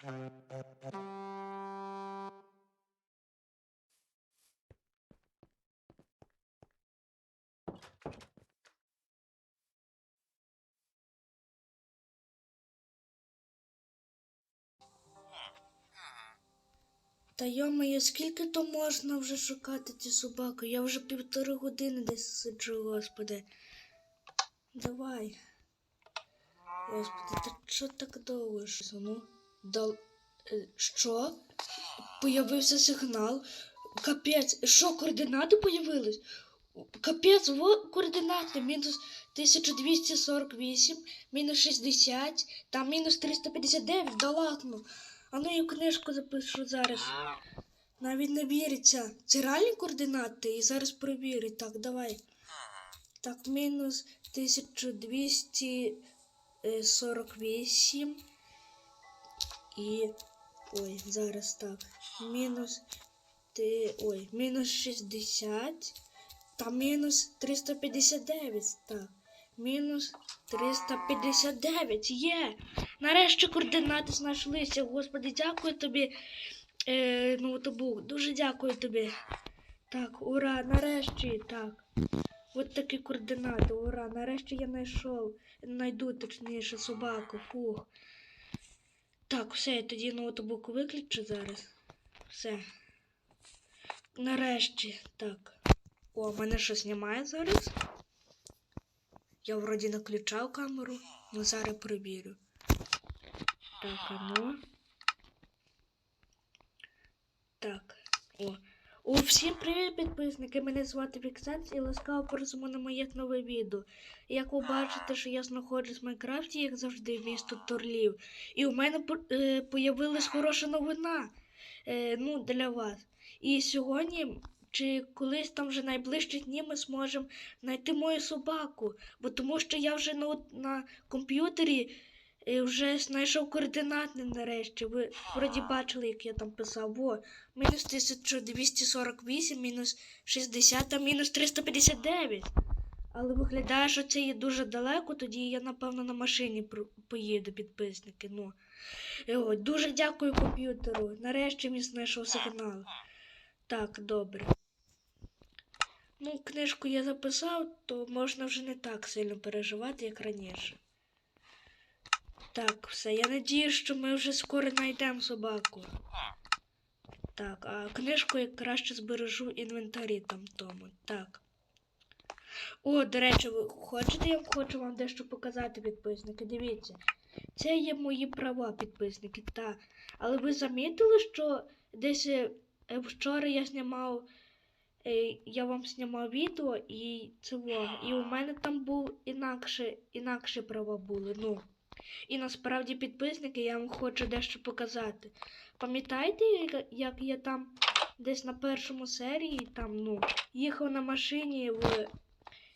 Та йомаю, скільки то можна вже шукати цю собаку? Я вже півтори години десь сиджу, господи. Давай. Господи, та що так довго? Ну, дал... е, Що? Появився сигнал. Капець, що, координати появились? Капець, во координати. Мінус 1248, мінус 60, там мінус 359, да ладно. А ну я книжку запишу зараз. Навіть не віриться. Це реальні координати і зараз провірю. Так, давай. Так, мінус 1248. І. Ой, зараз так. Мінус. Ти. Ой, мінус 60. Та мінус 359. Так. Мінус 359. Є! Нарешті координати знайшлися. Господи, дякую тобі. Е, ноутбук. Дуже дякую тобі. Так, ура, нарешті, так. От такі координати, ура. Нарешті я знайшов. Найду точніше собаку. Фух. Так, все, я тоді ноутбук виключу зараз. Все. Нарешті. Так. О, мене що немає зараз? Я вроді наключав камеру, але зараз перевірю. Так, а ну. Так. О. О, всім привіт, підписники! Мене звати Віксенс і ласкаво просимо на моє нове відео. Як ви бачите, що я знаходжусь в Майнкрафті, як завжди, місто Турлів. І у мене е, появилась хороша новина е, ну, для вас. І сьогодні, чи колись там вже найближчі дні ми зможемо знайти мою собаку. Бо тому що я вже на, на комп'ютері е, вже знайшов координати нарешті. Ви вроді бачили, як я там писав. Во, мінус 1248, мінус 60 та мінус 359. Але виглядає, що це є дуже далеко, тоді я, напевно, на машині поїду, підписники. Ну. І от, дуже дякую комп'ютеру. Нарешті він знайшов сигнал. Так, добре. Ну, книжку я записав, то можна вже не так сильно переживати, як раніше. Так, все. Я надію, що ми вже скоро знайдемо собаку. Так, а книжку я краще збережу в інвентарі там тому. Так. О, до речі, ви хочете, я хочу вам дещо показати, підписники. Дивіться. Це є мої права, підписники, та. Але ви замітили, що десь е, е, вчора я знімав. е, Я вам знімав відео і це і у мене там був інакше, інакше права були. Ну. І насправді підписники я вам хочу дещо показати. Пам'ятаєте, як- я там десь на першому серії там, ну, їхав на машині в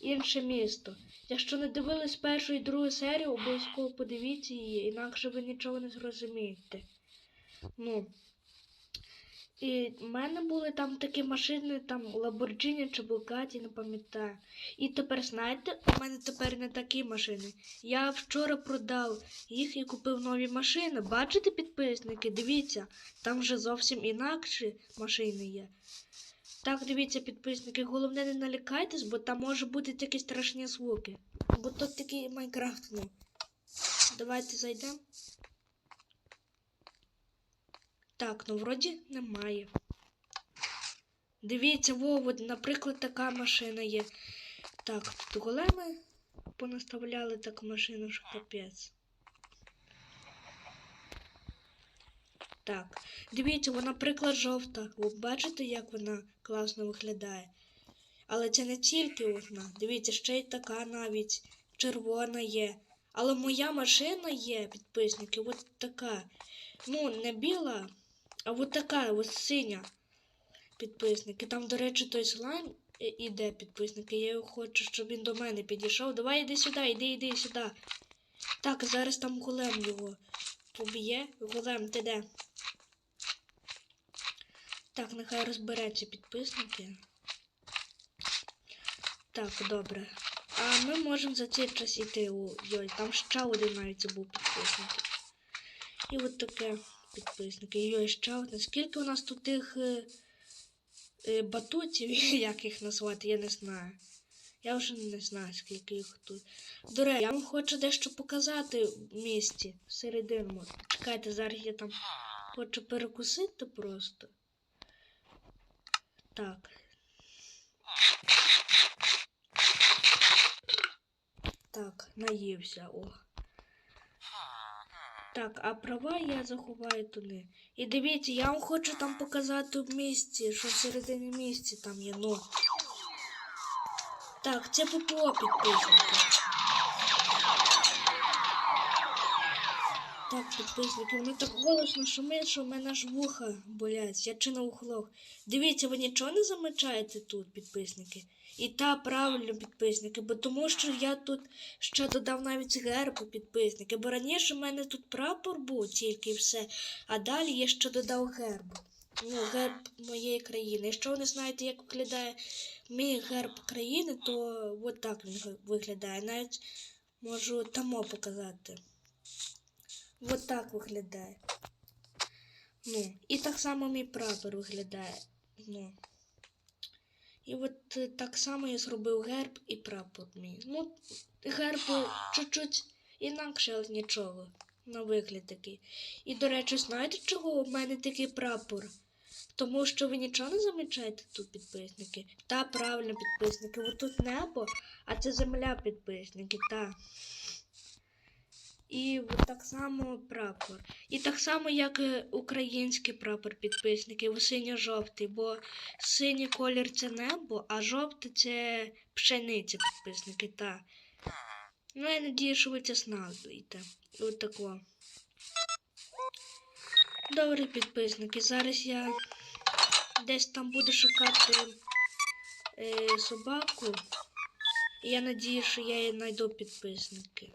інше місто. Якщо не дивились першу і другу серію, обов'язково подивіться її, інакше ви нічого не зрозумієте. Ну. І в мене були там такі машини, там Lamborghini чи Bugatti, не пам'ятаю. І тепер, знаєте, у мене тепер не такі машини. Я вчора продав їх і купив нові машини. Бачите, підписники? Дивіться, там вже зовсім інакші машини є. Так, дивіться, підписники, головне не налякайтесь, бо там може бути такі страшні звуки. Бо тут такий Майнкрафт, ну. Давайте зайдемо. Так, ну вроді немає. Дивіться, во, наприклад, така машина є. Так, тут големи понаставляли таку машину, що капець. Так, дивіться, вона, наприклад, жовта. Ви бачите, як вона класно виглядає? Але це не тільки одна. Дивіться, ще й така навіть червона є. Але моя машина є, підписники, от така. Ну, не біла, а от така, от синя. Підписники. Там, до речі, той слайм іде, підписники. Я його хочу, щоб він до мене підійшов. Давай іди сюди, іди, іди сюди. Так, зараз там голем його поб'є. Голем, ти де? Так, нехай розбереться підписники. Так, добре. А ми можемо за цей час іти у Йой. Там ще один навіть був підписник. І от таке. Підписники. Йой, ще одне. Скільки у нас тут тих е, е, батутів, як їх назвати, я не знаю. Я вже не знаю, скільки їх тут. До речі, я вам хочу дещо показати в місті середину. Чекайте, зараз я там хочу перекусити просто. Так. Так, наївся, о. Так, а права я заховаю туди. І дивіться, я вам хочу там показати в місті, що всередині місті там є, ну. Так, це ППО підписники. Так, підписники, вони так голосно шумять, що в мене аж вуха болять. Я чи на ухлох. Дивіться, ви нічого не замечаєте тут, підписники? І та правильно підписники, бо тому що я тут ще додав навіть герб підписники, бо раніше в мене тут прапор був тільки і все, а далі я ще додав герб. Ну, герб моєї країни. Якщо ви не знаєте, як виглядає мій герб країни, то от так він виглядає. Навіть можу тамо показати. От так виглядає. Ну, і так само мій прапор виглядає. Ну. І от е, так само я зробив герб і прапор мій. Ну, герб е, чуть-чуть інакше, але нічого. На вигляд такий. І, до речі, знаєте, чого у мене такий прапор? Тому що ви нічого не замічаєте тут, підписники? Та правильно, підписники. От тут небо, а це земля, підписники, та. І так само прапор. І так само, як е, український прапор підписники, синьо-жовтий, бо синій колір це небо, а жовтий це пшениця підписники, та. Ну, я надію, що ви це знаєте. От. Добре, підписники. Зараз я десь там буду шукати е, собаку. І я надію, що я її знайду підписники.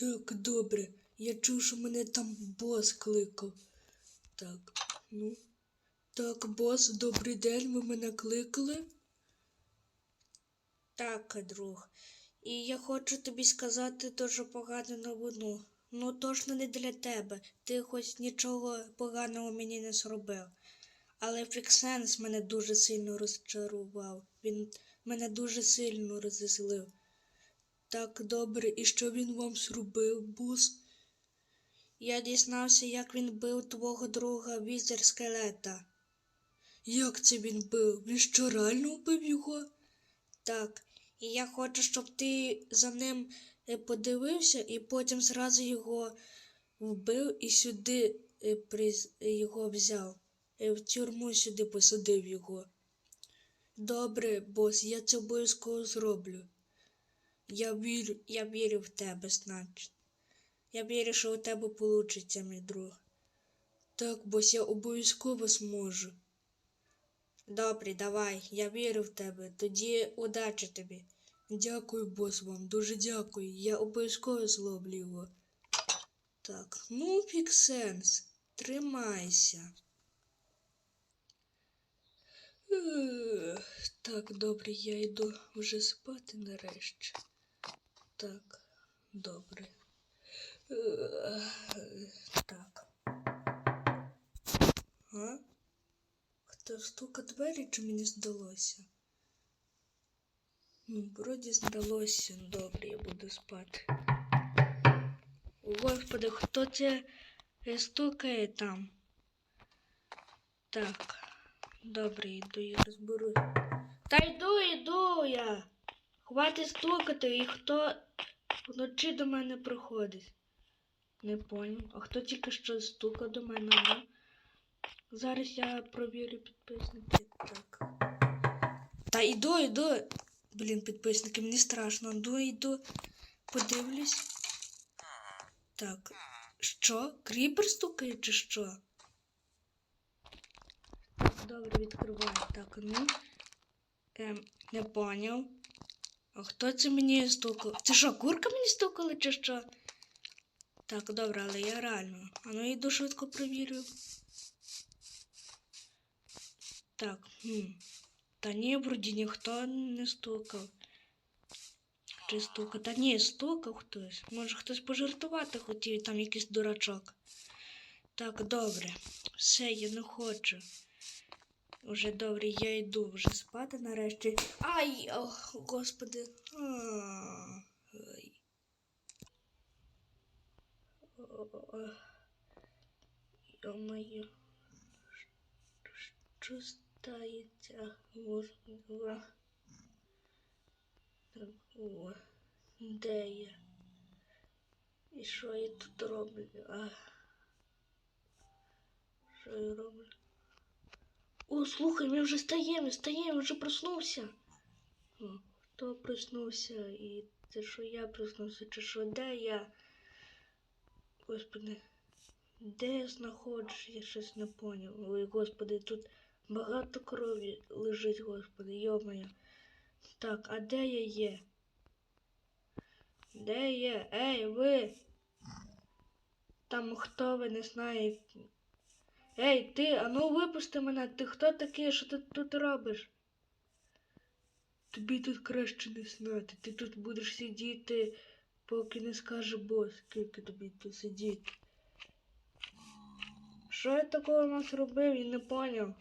Так, добре. Я чув, що мене там бос кликав. Так, ну. Так, бос, добрий день, ви мене кликали? Так, друг. І я хочу тобі сказати дуже погану новину. Ну, точно не для тебе. Ти хоч нічого поганого мені не зробив. Але Фіксенс мене дуже сильно розчарував. Він мене дуже сильно розізлив. Так, добре, і що він вам зробив, бус? Я дізнався, як він бив твого друга візер скелета. Як це він бив? Він що реально вбив його? Так, і я хочу, щоб ти за ним е, подивився і потім зразу його вбив і сюди е, е, його взяв. В тюрму сюди посадив його. Добре, бос, я це обов'язково зроблю. Я вірю, я вірю в тебе, значить. Я вірю, що у тебе вийде, мій друг. Так, бос, я обов'язково зможу. Добре, давай, я вірю в тебе. Тоді удачі тобі. Дякую, бос, вам, дуже дякую. Я обов'язково зловлю його. Так, ну, Піксенс, тримайся. Так, добре, я йду вже спати нарешті. Так, добре. Так. А? Хто стука двері, чи мені здалося? Ну, вроді здалося. Добре, я буду спати. Господи, хто це е, стукає там? Так, добре, йду я розберу. Та йду, йду я. Хватить стукати, і хто вночі до мене приходить. Не понял. А хто тільки що стукав до мене? Ну? Зараз я провірю підписники. Так. Та йду, йду. Блін, підписники, мені страшно. Йду, йду. Подивлюсь. Так. Що? Кріпер стукає чи що? Добре, відкриваю. Так, ну. Ем, не поняв. А хто це мені стукав? Це що, курка мені стукала чи що? Так, добре, але я реально. А ну йду швидко провірю. Так, хм. Та ні, вроді ніхто не стукав. Чи стукав? Та ні, стукав хтось. Може хтось пожартувати хотів, там якийсь дурачок. Так, добре. Все, я не хочу. Уже добре, я йду вже спати нарешті. Ай, ох, господи. Ай. Йо-моє. Що стається? Господи. О, де я? І що я тут роблю? А? Що я роблю? О, слухай, ми вже стаємо, встаємо, вже проснувся. О, хто проснувся? І це що я проснувся, чи що де я? Господи, де я знаходжусь? Я щось не поняв. Ой, господи, тут багато крові лежить, господи, йомаю. Так, а де я є? Де є? Ей, ви? Там хто ви не знає. Ей, ти, а ну випусти мене, ти хто такий, що ти тут робиш? Тобі тут краще не знати. Ти тут будеш сидіти, поки не скаже бос, скільки тобі тут сидіти. Що я такого нас робив, я не поняв.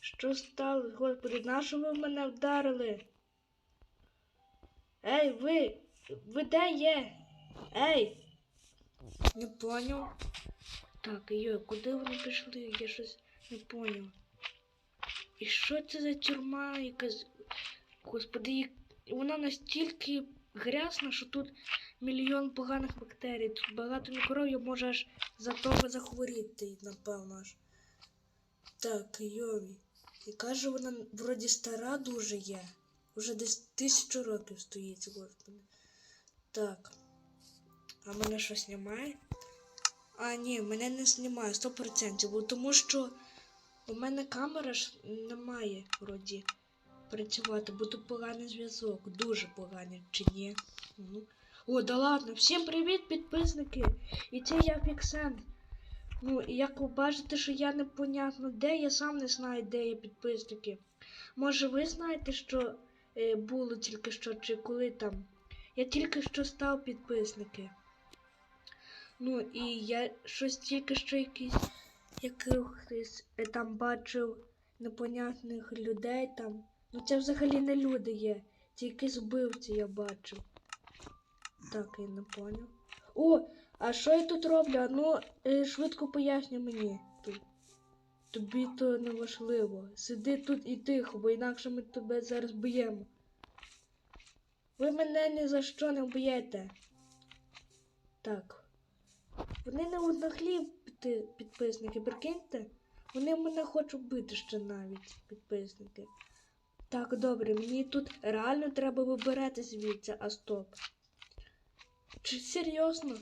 Що сталося, господи, нащо ви мене вдарили? Ей, ви! Ви де є? Ей! Не поняв. Так, йо, куди вони пішли? Я щось не поняв. І що це за тюрма якась? Господи, вона настільки грязна, що тут мільйон поганих бактерій. Тут багато мікробів може аж за того захворіти, напевно аж. Так, йові. І каже, вона вроді стара дуже є. Уже десь тисячу років стоїть, господи. Так. А мене що знімає? А, ні, мене не знімає 100%, бо тому що у мене камера ж немає вроді працювати, бо тут поганий зв'язок, дуже поганий, чи ні. Ну. О, да ладно, всім привіт, підписники! І це я Фіксен. Ну, як ви бачите, що я непонятно де, я сам не знаю, де є підписники. Може, ви знаєте, що е, було тільки що, чи коли там. Я тільки що став підписники. Ну і я щось тільки що якийсь якихось е, там бачив непонятних людей там. Ну це взагалі не люди є. Якісь вбивці я бачив. Так, я не поняв. О, а що я тут роблю? Ну, е, швидко поясню мені тут. Тобі то не важливо. Сиди тут і тихо, бо інакше ми тебе зараз б'ємо. Ви мене ні за що не вб'єте. Так. Вони не однаглі піти- підписники, прикиньте? Вони мене хочуть бити ще навіть, підписники. Так, добре, мені тут реально треба вибирати звідси, а стоп. Чи серйозно?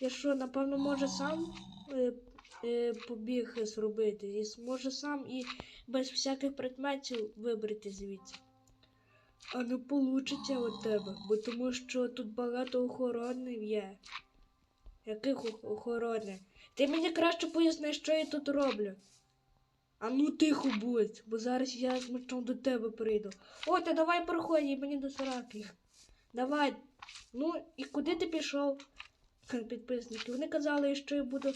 Я що, напевно, може сам е, е, побіг зробити? І зможе сам і без всяких предметів вибрати звідси. А не получиться у тебе, бо тому що тут багато охоронів є. Яких ох- охорони? Ти мені краще поясни, що я тут роблю. А ну тихо будь, бо зараз я з мечом до тебе прийду. О, та давай проходь, і мені до сраки. Давай. Ну, і куди ти пішов? Підписники. Вони казали, що я буду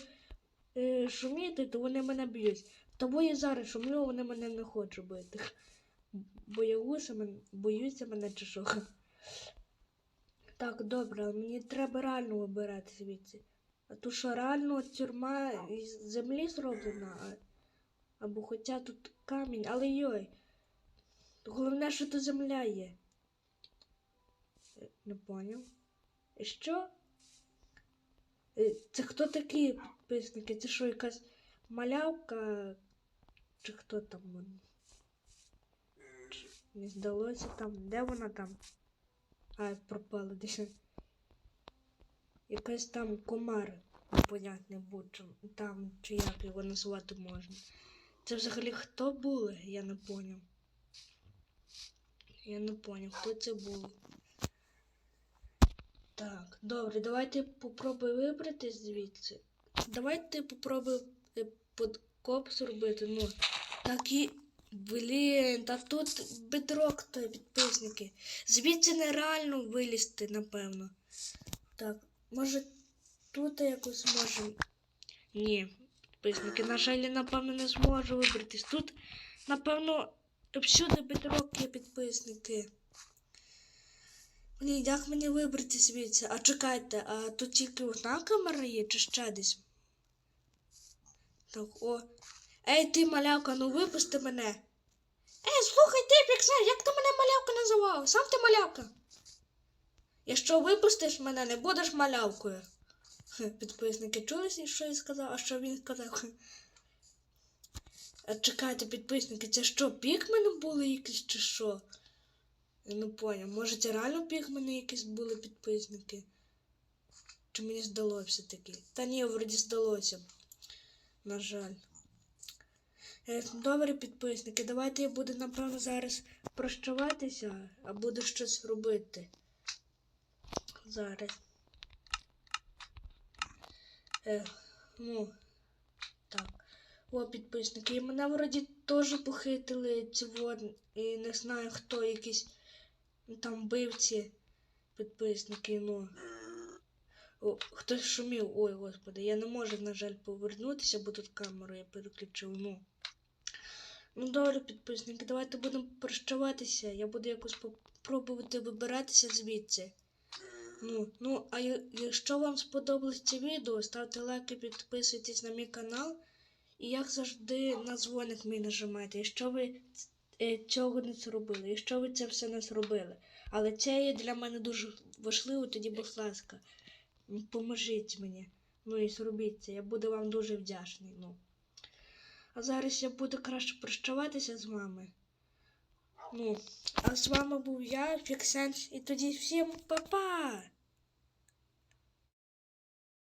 е, шуміти, то вони мене б'ють. Тому я зараз шумлю, вони мене не хочуть бити. Боюся мене, боюся мене чи що. Так, добре, мені треба реально вибирати звідси. А то що реально тюрма із землі зроблена, а, або хоча тут камінь, але йой. Головне, що тут земля є. Е, Не поняв. І Що? Е, Це хто такі підписники? Це що, якась малявка? Чи хто там? Не здалося там. Де вона там? А, пропала десь. Якась там комар непонятний будь там, чи як його назвати можна. Це взагалі хто були? Я не поняв. Я не поняв, хто це були. Так, добре, давайте попробуй вибрати звідси. Давайте попробуй е, подкоп зробити. Ну, так і. Блін, та тут бедрок то підписники. Звідси нереально вилізти, напевно. Так, може тут якось можемо. Ні, підписники, на жаль, напевно, не зможу вибратись. Тут, напевно, всюди бедрок є підписники. Блін, як мені вибрати звідси? А чекайте, а тут тільки одна камера є, чи ще десь? Так, о. Ей, ти малявка, ну випусти мене. Ей, слухай ти, Піксар, як ти мене малявка називав? Сам ти малявка. Якщо випустиш мене, не будеш малявкою. Підписники чули, що я сказав, а що він сказав? А чекайте, підписники, це що, пікмени були якісь чи що? Я не поняв. Може це реально пігмени якісь були підписники? Чи мені здалося все-таки? Та ні, вроді здалося. На жаль. Е, Добре, підписники, давайте я буду, напевно, зараз прощаватися, а буду щось робити. Зараз. Е, ну, так. О, підписники. І мене вроді теж похитили ці і не знаю хто, якісь там бивці підписники, ну. О, хтось шумів, ой, господи, я не можу, на жаль, повернутися, бо тут камеру я переключив, ну. Ну добре, підписники, давайте будемо прощаватися. Я буду якось пробувати вибиратися звідси. Ну, ну, а якщо вам сподобалось це відео, ставте лайки, підписуйтесь на мій канал. І як завжди на дзвоник мій нажимайте, якщо ви е, цього не зробили, якщо ви це все не зробили. Але це є для мене дуже важливо, тоді, будь ласка, поможіть мені. Ну і зробіть це. Я буду вам дуже вдячний. Ну. А зараз я буду краще прощаватися з вами. Ну, а з вами був я, Фіксенс, і тоді всім па-па!